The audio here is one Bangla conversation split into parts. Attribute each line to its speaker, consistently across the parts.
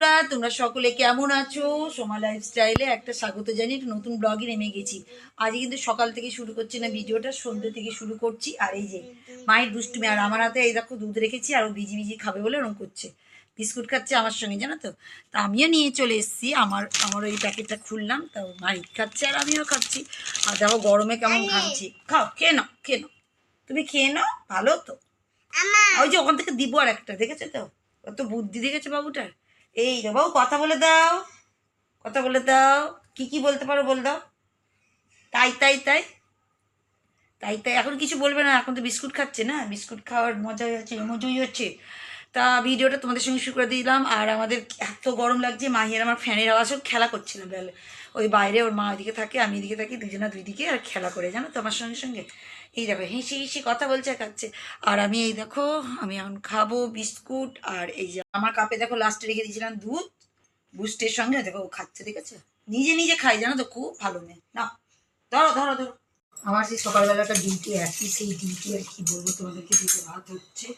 Speaker 1: বন্ধুরা, তোমরা সকলে কেমন আছো? সোমা লাইফস্টাইলে একটা স্বাগত জানিয়ে একটা নতুন ব্লগে নেমে গেছি। আজ কিন্তু সকাল থেকে শুরু করছি না ভিডিওটা সন্ধ্যে থেকে শুরু করছি। আর এই যে মায়ের দুষ্টুমি আর আমার হাতে এই দেখো দুধ রেখেছি আর ও ভিজি ভিজি খাবে বলে ওরকম করছে। বিস্কুট খাচ্ছে আমার সঙ্গে জানো তো? তা আমিও নিয়ে চলে এসেছি। আমার আমার ওই প্যাকেটটা খুললাম তা মাহিত খাচ্ছে আর আমিও খাচ্ছি। আর দেখো গরমে কেমন খাচ্ছি। খাও খেয়ে নাও খেয়ে নাও। তুমি খেয়ে নাও ভালো তো। ওই যে ওখান থেকে দিব আর একটা দেখেছ তো? কত বুদ্ধি দেখেছ বাবুটার? এই রে বাবু, কথা বলে দাও। কথা বলে দাও। কি কি বলতে পারো বল দাও। তাই তাই তাই। তাই তাই। এখন কিছু বলবে না, এখন তো বিস্কুট খাচ্ছে না। বিস্কুট খাওয়ার মজাই হচ্ছে, মজুই হচ্ছে। তা ভিডিওটা তোমাদের সঙ্গে শুরু করে দিলাম। আর আমাদের এত গরম লাগছে মাহিয়ার আমার ফ্যানের আওয়াজ হোক খেলা করছিল বেলে ওই বাইরে ওর মা ওইদিকে থাকে, আমি এদিকে থাকি, দুজনা দুই দিকে আর খেলা করে, জানো তো, আমার সঙ্গে সঙ্গে। এই দেখো হেসে হেসে কথা বলছে খাচ্ছে আর আমি এই দেখো, আমি এখন খাব বিস্কুট আর এই যে আমার কাপে দেখো লাস্টে রেখে দিয়েছিলাম দুধ, বুস্টের সঙ্গে দেখো খাচ্ছে, ঠিক আছে? নিজে নিজে খাই, জানো তো, খুব ভালো মেয়ে। না ধরো ধরো ধরো। আমার সেই সকালবেলা একটা ডিউটি একই সেই ডিউটি আর কি বলব তোমাদেরকে দিতে ভাত হচ্ছে।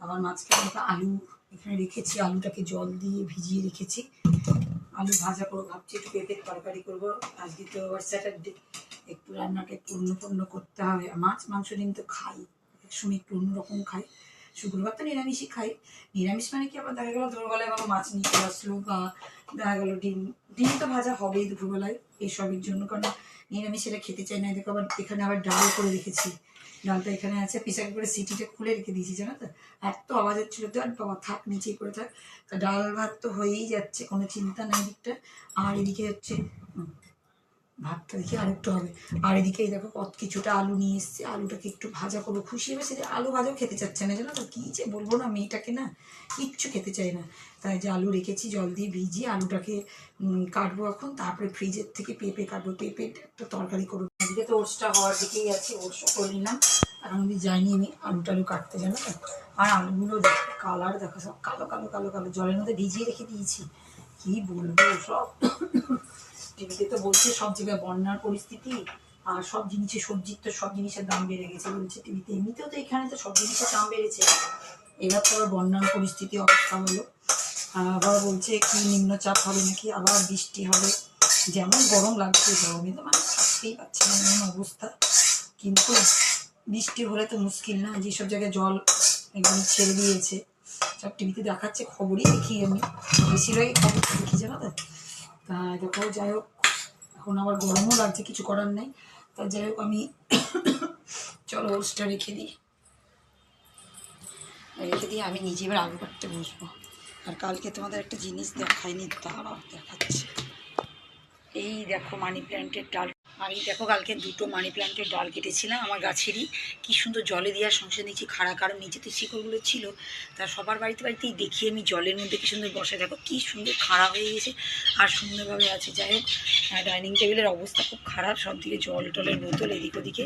Speaker 1: আবার মাঝখানে একটা আলু, এখানে রেখেছি, আলুটাকে জল দিয়ে ভিজিয়ে রেখেছি। আলু ভাজা করব, ভাবছি একটু পেঁপের তরকারি করব। আজকে তো আবার স্যাটারডে একটু রান্নাটা একটু অন্য পণ্য করতে হবে। মাছ, মাংস ডিম তো খাই। এক সময় একটু অন্যরকম খাই। শুক্রবার তো নিরামিষই খাই। নিরামিষ মানে কি? আবার দেখা গেলো দুপুরবেলায় বাবা মাছ নিয়ে চলে আসলো বা দেখা গেলো ডিম। ডিম তো ভাজা হবেই দুপুরবেলায় এসবের জন্য। কারণ নিরামিষ এটা খেতে চাই না। দেখো আবার এখানে আবার ডাল করে রেখেছি। ডালটা এখানে আছে। পিসাকে করে সিটিটা খুলে রেখে দিয়েছি, জানো তো? এত আওয়াজ হচ্ছিল তো। আর বাবা, থাক, নিচেই করে থাক। তা ডাল ভাত তো হয়েই যাচ্ছে, কোনো চিন্তা নাই দিকটা আর এদিকে হচ্ছে ভাতটা দেখি আর একটু হবে। আর এদিকে এই দেখো কত কিছুটা আলু নিয়ে এসছে। আলুটাকে একটু ভাজা করব। খুশি হবে সেটা আলু ভাজাও খেতে চাচ্ছে না, জানো তো? কী যে বলব না মেয়েটাকে না? কিচ্ছু খেতে চায় না। তাই যে আলু রেখেছি, জল দিয়ে ভিজিয়ে আলুটাকে কাটবো এখন। তারপরে ফ্রিজের থেকে পেঁপে কাটবো। পেঁপে একটা তরকারি করব। এদিকে তো ওটসটা হওয়ার দিকেই আছে ওটসটা করে নিলাম। এখন অব্দি যাইনি আমি আলু টালু কাটতে, জানো তো? আর আলুগুলো দেখো, কালার দেখো, সব কালো কালো কালো কালো। জলের মধ্যে ভিজিয়ে রেখে দিয়েছি। কী বলব সব? টিভিতে তো বলছে, সব জায়গায় বন্যার পরিস্থিতি, আর সব জিনিসের সবজির তো সব জিনিসের দাম বেড়ে গেছে বলছে টিভিতে। এমনিতেও তো এখানে তো সব জিনিসের দাম বেড়েছে। এবার তো আবার বন্যার পরিস্থিতি অবস্থা হলো। আবার বলছে কি, নিম্নচাপ হবে নাকি? আবার বৃষ্টি হবে। যেমন গরম লাগছে, গরমে তো মানে থাকতেই পারছে না, এমন অবস্থা। কিন্তু বৃষ্টি হলে তো মুশকিল না যেসব জায়গায় জল একদম ছেড়ে দিয়েছে। সব টিভিতে দেখাচ্ছে, খবরই দেখি আমি। বেশিরভাগই খবর দেখি, জানো তো? তা দেখো যাই হোক, এখন আমার গরমও লাগছে, কিছু করার নেই। তা যাই হোক, আমি চলো ওটসটা রেখে দিই। রেখে দিয়ে আমি নিজে এবার আলু কাটতে বসবো। আর কালকে তোমাদের একটা জিনিস দেখায়নি দাঁড়াও দেখাচ্ছে। এই দেখো, মানি প্ল্যান্টের ডাল। আমি দেখো কালকে দুটো মানি প্ল্যান্টের ডাল কেটেছিলাম আমার গাছেরই। কি সুন্দর জলে দেওয়ার সংসার নিচে খাড়া, কারণ নিচে তো শিকড়গুলো ছিল। তা সবার বাড়িতে বাড়িতেই দেখি আমি জলের মধ্যে কি সুন্দর বসে। দেখো কি সুন্দর খাড়া হয়ে গেছে আর সুন্দরভাবে আছে। যাই হোক ডাইনিং টেবিলের অবস্থা খুব খারাপ সব দিকে জল টলের বোতল এদিক ওদিকে।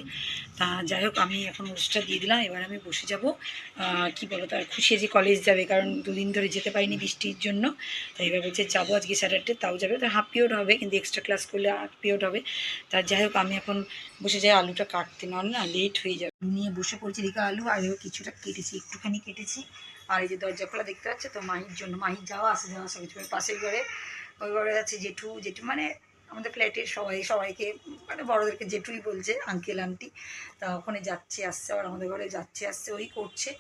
Speaker 1: তা যাই হোক, আমি এখন ওষটা দিয়ে দিলাম, এবার আমি বসে যাব। কি বলো তার খুশি যে কলেজ যাবে, কারণ দুদিন ধরে যেতে পারিনি বৃষ্টির জন্য। তাই এবার বলছে যাব আজকে স্যাটারডে তাও যাবে। তো হাফ পিরিয়ড হবে, কিন্তু এক্সট্রা ক্লাস করলে হাফ পিরিয়ড হবে। তা যাই হোক, আমি এখন বসে যাই, আলুটা কাটতে নয় না লেট হয়ে যাবে। নিয়ে বসে পড়েছি দিকে আলু, আর কিছুটা কেটেছি, একটুখানি কেটেছি। আর এই যে দরজা খোলা দেখতে পাচ্ছে তো, মাহির জন্য, মাহির যাওয়া, আসে যাওয়া সব পাশের ঘরে, ওই ঘরে আছে জেঠু জেঠু মানে আমাদের ফ্ল্যাটের সবাই, সবাইকে মানে বড়োদেরকে জেঠুই বলছে আঙ্কেল আন্টি তা ওখানে যাচ্ছে, আসছে, আবার আমাদের ঘরে যাচ্ছে, আসছে, ওই করছে।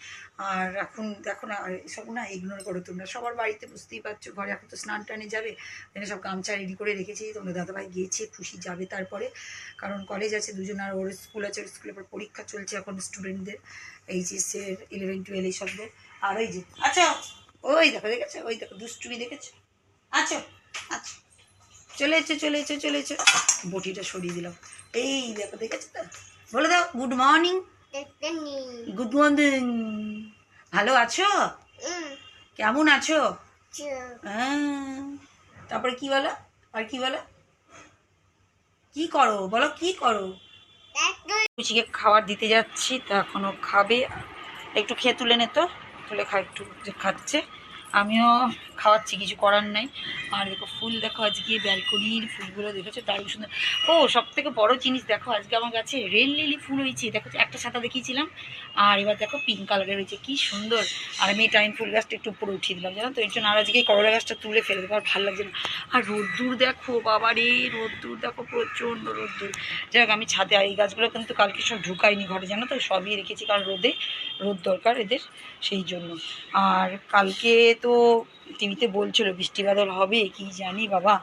Speaker 1: আর এখন দেখো না, আর এসব না ইগনোর করো তোমরা। সবার বাড়িতে বুঝতেই পারছ, ঘরে এখন তো স্নান টানে যাবে, এখানে সব গামছা রেডি করে রেখেছি তোমরা দাদাভাই গিয়েছে, খুশি যাবে তারপরে। কারণ কলেজ আছে দুজন, আর ওর স্কুল আছে, ওর স্কুলের পর পরীক্ষা চলছে এখন স্টুডেন্টদের এইচএসের ইলেভেন টুয়েলভ এইসবদের আর ওই যে আচ্ছা ওই দেখো, দেখেছ? ওই দেখো, দুষ্টুমি দেখেছ? আচ্ছা আচ্ছা। চলে এসো চলে এসো চলে এসো বটিটা সরিয়ে দিলাম। এই দেখো, দেখেছ তো? বলে দাও গুড মর্নিং গুড মর্নিং ভালো আছো? কেমন আছো? হ্যাঁ। তারপরে কি বলো? আর কি বলো? কি করো? বলো, কি করো? কুচিকে খাবার দিতে যাচ্ছি, তা এখনও খাবে। একটু খেয়ে তুলে নে তো। তুলে খা, একটু খাচ্ছে। আমিও খাওয়াচ্ছি, কিছু করার নাই। আর দেখো, ফুল দেখো, আজকে ব্যালকনির ফুলগুলো দেখেছ দারুণ সুন্দর। ও সব থেকে বড় জিনিস দেখো, আজকে আমার কাছে রেল লিলি ফুল হয়েছে। দেখো, একটা সাদা দেখিয়েছিলাম, আর এবার দেখো পিঙ্ক কালারের হয়েছে, কি সুন্দর। আর আমি টাইম ফুল গাছটা একটু উপরে উঠিয়ে দিলাম, জানো তো? এর জন্য আর আজকে করলা গাছটা তুলে ফেলে দেবো, আর ভালো লাগছে না। আর রোদ্দুর দেখো বাবা রে রোদ্দুর দেখো, প্রচণ্ড রোদ্দুর। যাই হোক, আমি ছাদে এই গাছগুলো কিন্তু কালকে সব ঢুকাইনি ঘরে, জানো তো? সবই রেখেছি, কারণ রোদে, রোদ দরকার এদের, সেই জন্য। আর কালকে তো টিভিতে বলছিল, বৃষ্টি বাদল হবে, কি জানি বাবা।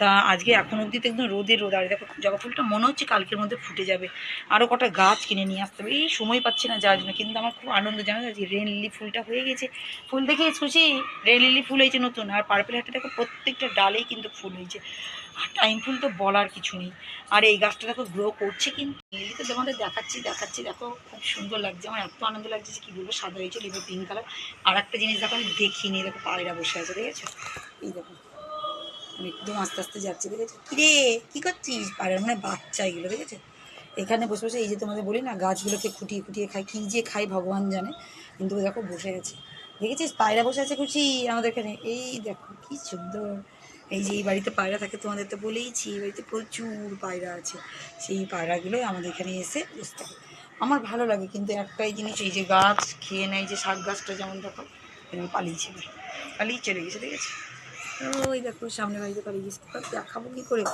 Speaker 1: তা আজকে এখন অবধি তো একদম রোদে রোদ, আর দেখো জবা ফুলটা মনে হচ্ছে কালকের মধ্যে ফুটে যাবে। আরও কটা গাছ কিনে নিয়ে আসতে হবে। এই সময় পাচ্ছি না যাওয়ার জন্য, কিন্তু আমার খুব আনন্দ, জানা যাচ্ছে রেন লিলি ফুলটা হয়ে গেছে। ফুল দেখে খুশি রেন লিলি ফুল হয়েছে নতুন, আর পার্পেল হাটে দেখো প্রত্যেকটা ডালেই কিন্তু ফুল হয়েছে। আর টাইম ফুল তো বলার কিছু নেই। আর এই গাছটা দেখো গ্রো করছে কিন্তু। লিলি তো তোমাদের দেখাচ্ছি দেখাচ্ছি, দেখো খুব সুন্দর লাগছে। আমার এত আনন্দ লাগছে যে কী বলব, সাদা হয়েছে লিভে পিঙ্ক কালার আর একটা জিনিস দেখো, আমি দেখিনি দেখো পায়রা বসে আছে, দেখেছ? এই দেখো। আমি একদম আস্তে আস্তে যাচ্ছি, দেখেছ? কিরে, কী করছিস? পায়রার মানে বাচ্চা এগুলো, দেখেছ? এখানে বসে বসে এই যে তোমাদের বলি না, গাছগুলোকে খুঁটিয়ে খুঁটিয়ে খাই, কী যে খাই ভগবান জানে। কিন্তু দেখো বসে গেছে। দেখেছিস? পায়রা বসে আছে খুশি আমাদের এখানে। এই দেখো, কি সুন্দর। এই যে এই বাড়িতে পায়রা থাকে, তোমাদের তো বলেইছি, এই বাড়িতে প্রচুর পায়রা আছে। সেই পায়রাগুলোই আমাদের এখানে এসে বসতে হবে আমার ভালো লাগে কিন্তু একটাই জিনিস, এই যে গাছ, খেয়ে নেয় যে শাক গাছটা যেমন দেখো পালিয়েছে এবার। পালিয়ে চলে গেছে, ঠিক আছে? ওই দেখো, সামনে বাড়িতে পালিয়ে গেছে। দেখাবো কী করে?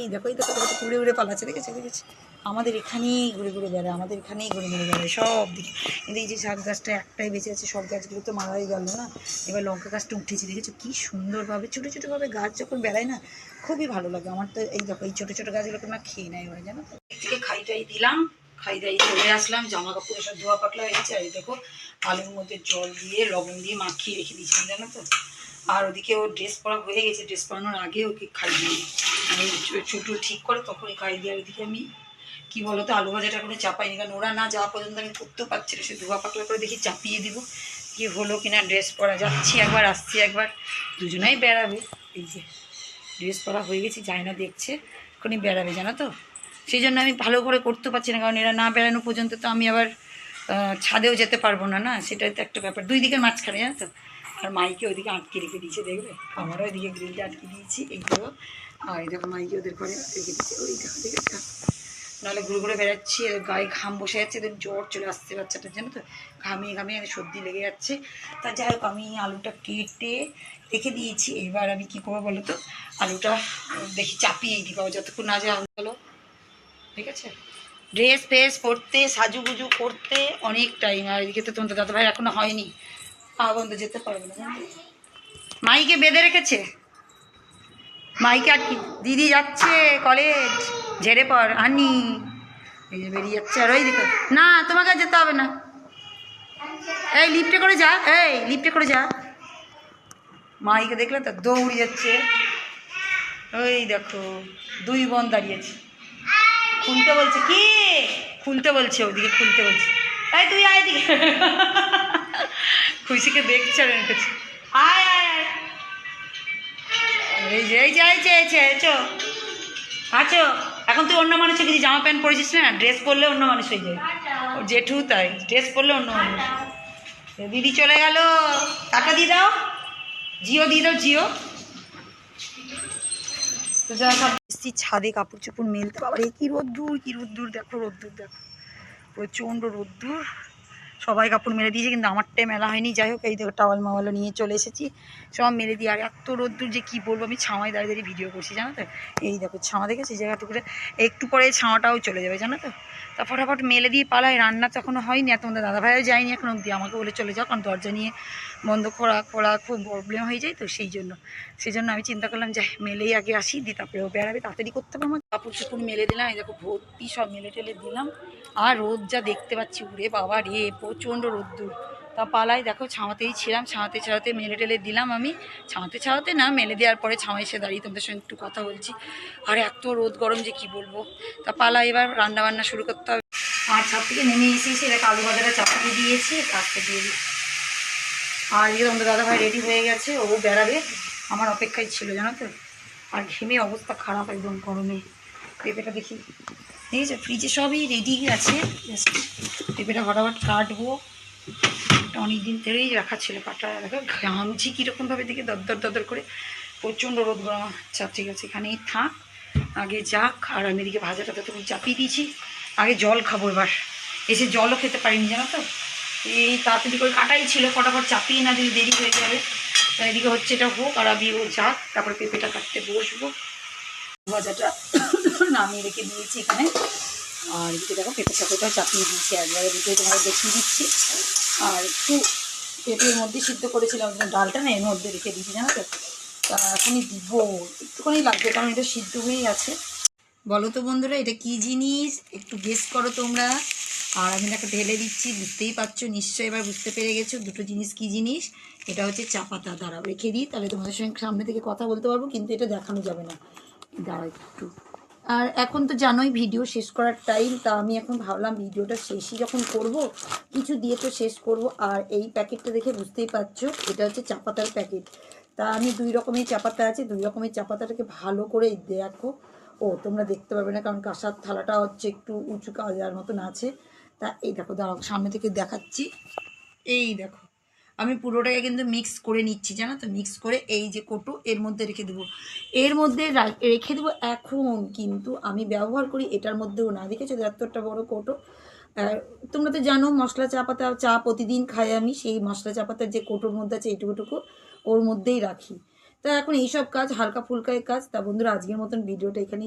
Speaker 1: এই দেখো এই দেখো দেখো উড়ে উড়ে পালাচ্ছে দেখেছে দেখেছে আমাদের এখানেই ঘুরে ঘুরে বেড়ায়, আমাদের এখানেই ঘুরে ঘুরে বেড়ায় সব দিকে। কিন্তু এই যে শাক গাছটা একটাই বেঁচে আছে, সব গাছগুলো তো মারাই গেল না? এবার লঙ্কা গাছটা উঠেছে, দেখেছ কী সুন্দরভাবে? ছোটো ছোটোভাবে গাছ যখন বেড়ায় না, খুবই ভালো লাগে। আমার তো এই দেখো, এই ছোটো ছোটো গাছগুলোকে না খেয়ে নেয় ওরা জানো তো? থেকে খাই টাই দিলাম, খাই দাই চলে আসলাম জামা কাপড় সব ধোয়া পাতলা হয়ে গেছে, আর দেখো, আলুর মধ্যে জল দিয়ে, লবণ দিয়ে মাখিয়ে রেখে দিয়েছিলাম, জানো তো? আর ওদিকে ওর ড্রেস পরা হয়ে গেছে ড্রেস পরানোর আগে ওকে খাই দিই। আমি ঠিক করে তখনই খাই দিই, আর ওদিকে আমি কি বলো তো আলু ভাজাটা করে চাপাইনি, কারণ ওরা না যাওয়া পর্যন্ত আমি করতেও পারছি না সে ধোয়া পাতলা করে দেখি চাপিয়ে দিব, কি হলো কিনা ড্রেস পরা, যাচ্ছি একবার, আসছি একবার, দুজনেই বেড়াবে, এই যে ড্রেস পরা হয়ে গেছে যায় না দেখছে, এখনই বেড়াবে, জানো তো? সেই জন্য আমি ভালো করে করতে পারছি না, কারণ এরা না বেড়ানো পর্যন্ত তো আমি আবার ছাদেও যেতে পারব না না? সেটাই তো একটা ব্যাপার। দুই দিকের মাঝখানে, জানো তো? আর মাইকে ওদিকে আটকে রেখে দিয়েছে, দেখবে? আমারও ওইদিকে গ্রিলটা আটকে দিয়েছি, এইগুলো। আর দেখো, মাইকে ওদের ঘরে রেখে দিয়েছে, ওই দেখো দেখেছ নাহলে ঘুরে ঘুরে বেড়াচ্ছি গায়ে ঘাম বসে যাচ্ছে, এদের জ্বর চলে আসছে বাচ্চাটার জানো তো? ঘামিয়ে ঘামিয়ে সর্দি লেগে যাচ্ছে। তা যাই হোক, আমি আলুটা কেটে রেখে দিয়েছি। এবার আমি কী করব বলো তো? আলুটা দেখি চাপিয়ে দিই, বাবা, যতক্ষণ না যায় হলো ঠিক আছে? ড্রেস ফ্রেস পরতে সাজুগুজু করতে অনেক টাইম আর এদিকে তো তোমাদের দাদা ভাই এখনও হয়নি। পা বন্ধ যেতে পারবে না মাইকে বেঁধে রেখেছে? মাইকে আর কি? দিদি যাচ্ছে কলেজ ঝেড়ে পর আনি বেরিয়ে যাচ্ছে আর ওই দেখো। না তোমাকে যেতে হবে না। এই লিফটে করে যা, এই লিফটে করে যা। মাইকে দেখলে তো দৌড়ে যাচ্ছে। ওই দেখো, দুই বোন দাঁড়িয়েছে খুলতে বলছে, কি? খুলতে বলছে ওদিকে, খুলতে বলছে। এই তুই আয় দিকে খুশিকে দেখছে আয় এই যে এই যে এই যে এই যে এই যে আছো? এখন তুই অন্য মানুষের কিছু জামা প্যান্ট পরেছিস না? ড্রেস পরলে অন্য মানুষ হয়ে যায় ওর জেঠু তাই ড্রেস পরলে অন্য মানুষ। দিদি চলে গেল। টাকা দিয়ে দাও। জিও দিয়ে দাও, জিও। তো সব ছাদে কাপড় চোপড় মেলতে। বাবা রে কি রোদ্দুর কি রোদ্দুর। দেখো রোদ্দুর, দেখো। প্রচণ্ড রোদ্দুর। সবাই কাপড় মেলে দিয়েছে, কিন্তু আমারটাই মেলা হয়নি। যাই হোক, এই দেখো টাওয়াল মাওয়ালও নিয়ে চলে এসেছি। সব মেলে দিয়ে, আর এত রোদ্দুর যে কী বলব, আমি ছাওয়ায় দাঁড়িয়ে দাঁড়িয়ে ভিডিও করছি, জানো তো? এই দেখো, ছাওয়া দেখেছি? জায়গাটুকুরে একটু পরে ছাওয়াটাও চলে যাবে, জানো তো? তা ফটাফট মেলে দিয়ে পালাই রান্না তো এখনও হয়নি, আর তোমাদের দাদাভাইও যায়নি এখন অব্দি আমাকে বলে চলে যাও, কারণ দরজা নিয়ে বন্ধ করা করা খুব প্রবলেম হয়ে যায় তো, সেই জন্য। সেই জন্য আমি চিন্তা করলাম যে মেলেই আগে আসি দি তারপরে বেড়াবে, তাড়াতাড়ি করতে হবে আমার কাপড় চোপড় মেলে দিলাম, এই দেখো ভর্তি সব মেলে টেলে দিলাম। আর রোদ যা দেখতে পাচ্ছি, উড়ে বাবা রে, প্রচণ্ড রোদ্দুর। তা পালাই দেখো ছাওয়াতেই ছিলাম ছাওয়াতে ছাওয়াতে মেলে টেলে দিলাম আমি। ছাওয়াতে ছাওয়াতে না, মেলে দেওয়ার পরে ছাওয়া এসে দাঁড়িয়ে তোমাদের সঙ্গে একটু কথা বলছি। আর এত রোদ গরম যে কি বলব? তা পালা এবার রান্না বান্না শুরু করতে হবে। আর ছাদ থেকে নেমে এসে এসে এটা কালো বাজারে চাপাতে দিয়েছি, কাজটা দিয়ে দিই। আর এদিকে তোমাদের দাদাভাই রেডি হয়ে গেছে, ও বেড়াবে। আমার অপেক্ষায় ছিল, জানো তো? আর ঘেমে অবস্থা খারাপ একদম গরমে। পেঁপেটা দেখি। ঠিক আছে ফ্রিজে সবই রেডি আছে। পেঁপেটা ফটাফট কাটবো। এটা অনেকদিন ধরেই রাখা ছিল পাটা। দেখো, ঘামছি কীরকমভাবে দিকে দরদর দরদর করে। প্রচণ্ড রোদ গরম আচ্ছা ঠিক আছে, এখানেই থাক। আগে যাক, আর আমি এদিকে ভাজাটা তো তুমি চাপিয়ে দিয়েছি, আগে জল খাব এবার। এসে জলও খেতে পারিনি, জানো তো? এই তাড়াতাড়ি করে কাটাই ছিল, ফটাফট চাপিয়ে না দিলে দেরি হয়ে যাবে। এদিকে হচ্ছে এটা হোক, আর আমি ও যাক, তারপরে পেঁপেটা কাটতে বসবো। ভাজাটা নামিয়ে রেখে দিয়েছি এখানে। আর এদিকে দেখো, পেঁপে চাপেটাও চাপিয়ে দিয়েছি একবারে দুটোই তোমাদের দেখিয়ে দিচ্ছি। আর একটু পেঁপের মধ্যে সিদ্ধ করেছিলাম ডালটা না, এর মধ্যে রেখে দিয়েছি, জানো তো? তা এখনই দিব, একটুখানি লাগবে, কারণ এটা সিদ্ধ হয়েই আছে। বলো তো বন্ধুরা, এটা কি জিনিস? একটু গেস করো তোমরা। আর আমি দেখো, ঢেলে দিচ্ছি, বুঝতেই পারছ, নিশ্চয়ই এবার বুঝতে পেরে গেছো, দুটো জিনিস কি জিনিস? এটা হচ্ছে চা পাতা। দাঁড়াও, রেখে দিই, তাহলে তোমাদের সঙ্গে সামনে থেকে কথা বলতে পারব, কিন্তু এটা দেখানো যাবে না। দাঁড়াও একটু। আর এখন তো জানোই ভিডিও শেষ করার টাইম তা আমি এখন ভাবলাম ভিডিওটা শেষই যখন করব, কিছু দিয়ে তো শেষ করব। আর এই প্যাকেটটা দেখে বুঝতেই পারছ, এটা হচ্ছে চা পাতার প্যাকেট তা আমি দুই রকমের চা পাতা আছে, দুই রকমের চা পাতাটাকে ভালো করে দেখো। ও, তোমরা দেখতে পাবে না, কারণ কাঁসার থালাটা হচ্ছে একটু উঁচু কাজার মতন আছে। তা এই দেখো, দাঁড়াও, সামনে থেকে দেখাচ্ছি। এই দেখো আমি পুরোটাকে কিন্তু মিক্স করে নিচ্ছি, জানো তো? মিক্স করে এই যে কোটো, এর মধ্যে রেখে দেবো। এর মধ্যে রেখে দেবো এখন কিন্তু আমি ব্যবহার করি এটার মধ্যেও না। দেখেছ এতটা বড় কোটো? তোমরা তো জানো মশলা চা পাতা, চা প্রতিদিন খাই আমি। সেই মশলা চা পাতার যে কোটোর মধ্যে আছে এটুকুটুকু ওর মধ্যেই রাখি। তা এখন এইসব কাজ হালকা ফুলকা কাজ। তা বন্ধুরা, আজকের মতন ভিডিওটা এখানে